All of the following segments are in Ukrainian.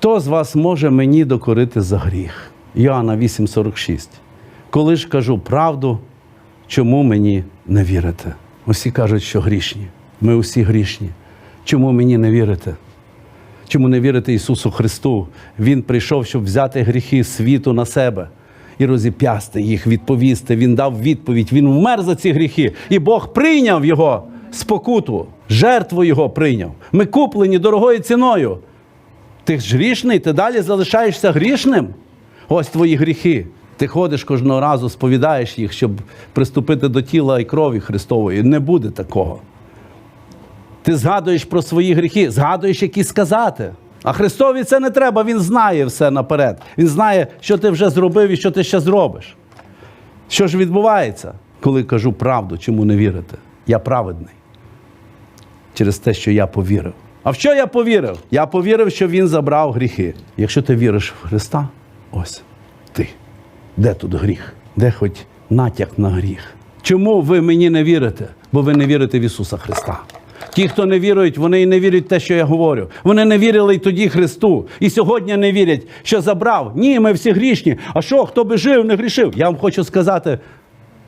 Хто з вас може мені докорити за гріх? Йоанна 8,46. Коли ж кажу правду, чому мені не вірите? Усі кажуть, що грішні. Ми усі грішні. Чому мені не вірите? Чому не вірите Ісусу Христу? Він прийшов, щоб взяти гріхи світу на себе і розіп'ясти їх, відповісти. Він дав відповідь, Він вмер за ці гріхи, і Бог прийняв його спокуту, жертву Його прийняв. Ми куплені дорогою ціною. Ти ж грішний, ти далі залишаєшся грішним. Ось твої гріхи. Ти ходиш кожного разу, сповідаєш їх, щоб приступити до тіла і крові Христової. Не буде такого. Ти згадуєш про свої гріхи, згадуєш, які сказати. А Христові це не треба, Він знає все наперед. Він знає, що ти вже зробив і що ти ще зробиш. Що ж відбувається, коли кажу правду, чому не вірите? Я праведний. Через те, що я повірив. А в що я повірив? Я повірив, що Він забрав гріхи. Якщо ти віриш в Христа, ось ти. Де тут гріх? Де хоч натяк на гріх? Чому ви мені не вірите? Бо ви не вірите в Ісуса Христа. Ті, хто не вірують, вони і не вірять в те, що я говорю. Вони не вірили й тоді Христу. І сьогодні не вірять, що забрав. Ні, ми всі грішні. А що, хто би жив, не грішив? Я вам хочу сказати,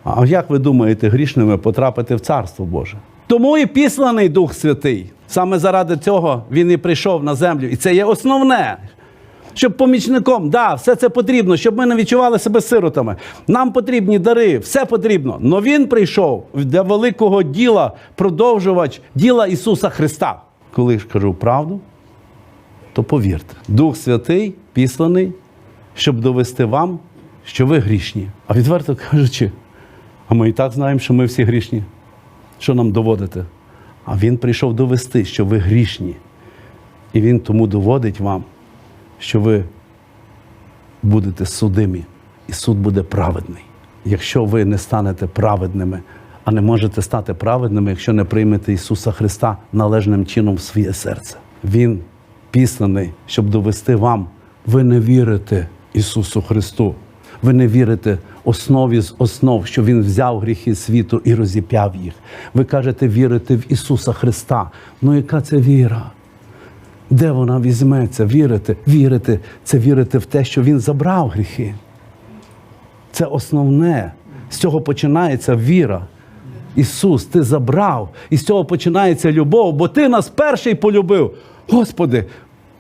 а як ви думаєте, грішними потрапити в Царство Боже? Тому і післаний Дух Святий. Саме заради цього він і прийшов на землю. І це є основне. Щоб помічником, да, все це потрібно, щоб ми не відчували себе сиротами. Нам потрібні дари, все потрібно. Но він прийшов для великого діла, продовжувач діла Ісуса Христа. Коли ж кажу правду, то повірте. Дух Святий післаний, щоб довести вам, що ви грішні. А відверто кажучи, а ми і так знаємо, що ми всі грішні. Що нам доводити? А він прийшов довести, що ви грішні. І він тому доводить вам, що ви будете судимі, і суд буде праведний. Якщо ви не станете праведними, а не можете стати праведними, якщо не приймете Ісуса Христа належним чином в своє серце. Він післаний, щоб довести вам, ви не вірите Ісусу Христу. Ви не вірите основі з основ, що Він взяв гріхи світу і розіп'яв їх. Ви кажете вірити в Ісуса Христа. Ну яка це віра? Де вона візьметься? Вірити? Вірити це вірити в те, що Він забрав гріхи. Це основне. З цього починається віра. Ісус, Ти забрав. І з цього починається любов, бо Ти нас перший полюбив. Господи,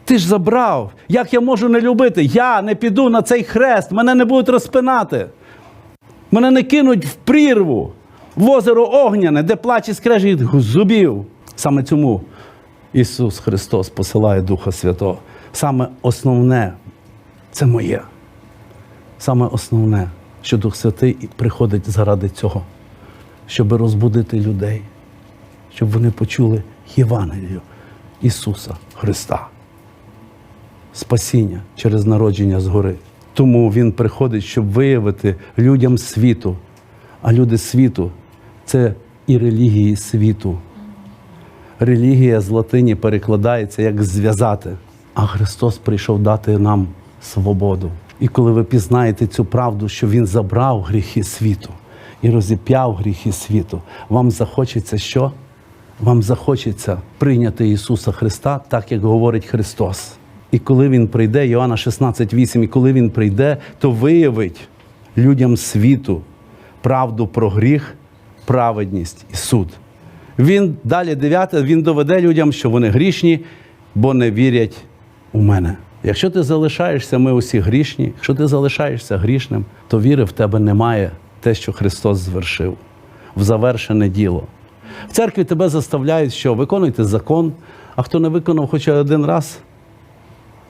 Ти ж забрав. Як я можу не любити? Я не піду на цей хрест, мене не будуть розпинати. Мене не кинуть в прірву, в озеро огняне, де плаче скрежить зубів. Саме цьому Ісус Христос посилає Духа Святого. Саме основне це моє. Саме основне, що Дух Святий приходить заради цього, щоб розбудити людей, щоб вони почули Євангелію Ісуса Христа. Спасіння через народження згори. Тому Він приходить, щоб виявити людям світу. А люди світу це і релігії світу. Релігія з латині перекладається як зв'язати. А Христос прийшов дати нам свободу. І коли ви пізнаєте цю правду, що Він забрав гріхи світу і розіп'яв гріхи світу, вам захочеться що? Вам захочеться прийняти Ісуса Христа, так як говорить Христос. І коли Він прийде, Йоанна 16,8, і коли Він прийде, то виявить людям світу правду про гріх, праведність і суд. Він далі дев'яте, він доведе людям, що вони грішні, бо не вірять у мене. Якщо ти залишаєшся, ми усі грішні, якщо ти залишаєшся грішним, то віри в тебе немає те, що Христос звершив, в завершене діло. В церкві тебе заставляють, що виконуйте закон, а хто не виконав хоча один раз,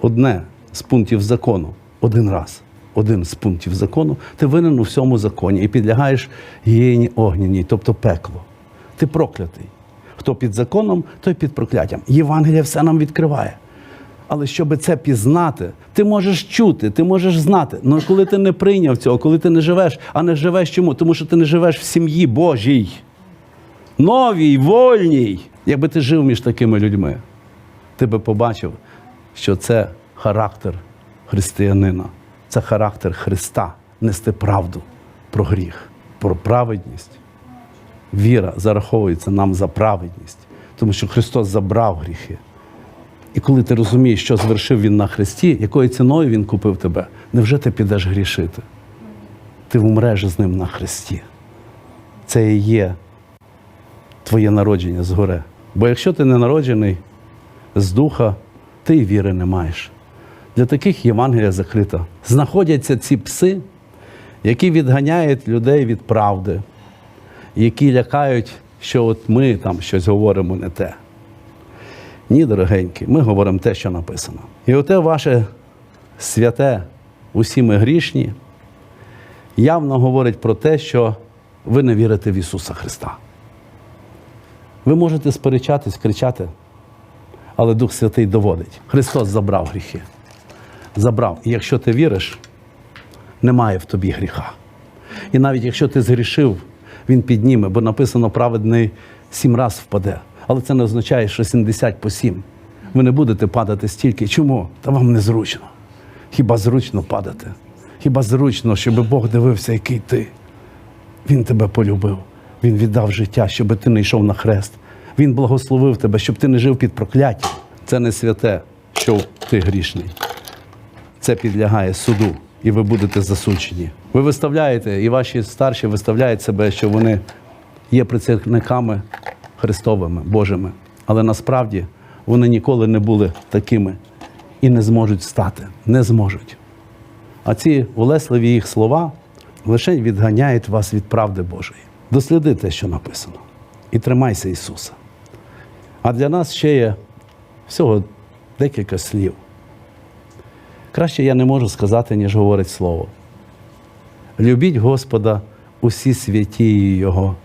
одне з пунктів закону, один раз, один з пунктів закону, ти винен у всьому законі і підлягаєш гієні огняній, тобто пеклу. Ти проклятий. Хто під законом, той під прокляттям. Євангелія все нам відкриває. Але щоб це пізнати, ти можеш чути, ти можеш знати. Але коли ти не прийняв цього, коли ти не живеш, а не живеш чому? Тому що ти не живеш в сім'ї Божій, новій, вольній. Якби ти жив між такими людьми, ти би побачив, що це характер християнина, це характер Христа нести правду про гріх, про праведність. Віра зараховується нам за праведність, тому що Христос забрав гріхи. І коли ти розумієш, що звершив він на хресті, якою ціною він купив тебе, невже ти підеш грішити? Ти вмреш з ним на хресті. Це і є твоє народження згоре. Бо якщо ти не народжений з духа, ти віри не маєш. Для таких Євангелія закрита. Знаходяться ці пси, які відганяють людей від правди, які лякають, що от ми там щось говоримо не те. Ні, дорогенькі, ми говоримо те, що написано. І оте ваше святе, усі ми грішні, явно говорить про те, що ви не вірите в Ісуса Христа. Ви можете сперечатись, кричати, але Дух Святий доводить. Христос забрав гріхи. Забрав. І якщо ти віриш, немає в тобі гріха. І навіть якщо ти згрішив, він підніме, бо написано праведний сім раз впаде. Але це не означає, що 70 по 7. Ви не будете падати стільки. Чому? Та вам незручно. Хіба зручно падати? Хіба зручно, щоб Бог дивився, який ти? Він тебе полюбив. Він віддав життя, щоб ти не йшов на хрест. Він благословив тебе, щоб ти не жив під прокляттям. Це не святе, що ти грішний це підлягає суду, і ви будете засуджені. Ви виставляєте, і ваші старші виставляють себе, що вони є працівниками Христовими, Божими. Але насправді вони ніколи не були такими і не зможуть стати. Не зможуть. А ці улесливі їх слова лише відганяють вас від правди Божої. Досліди те, що написано, і тримайся Ісуса. А для нас ще є всього декілька слів. Краще я не можу сказати, ніж говорить Слово. Любіть Господа усі святі Його.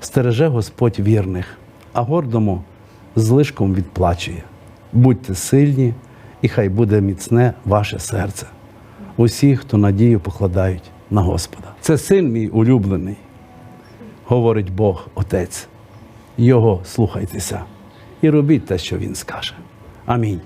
Стереже Господь вірних, а гордому злишком відплачує. Будьте сильні, і хай буде міцне ваше серце. Усі, хто надію покладають на Господа. Це син мій улюблений, говорить Бог Отець. Його слухайтеся і робіть те, що Він скаже. Амінь.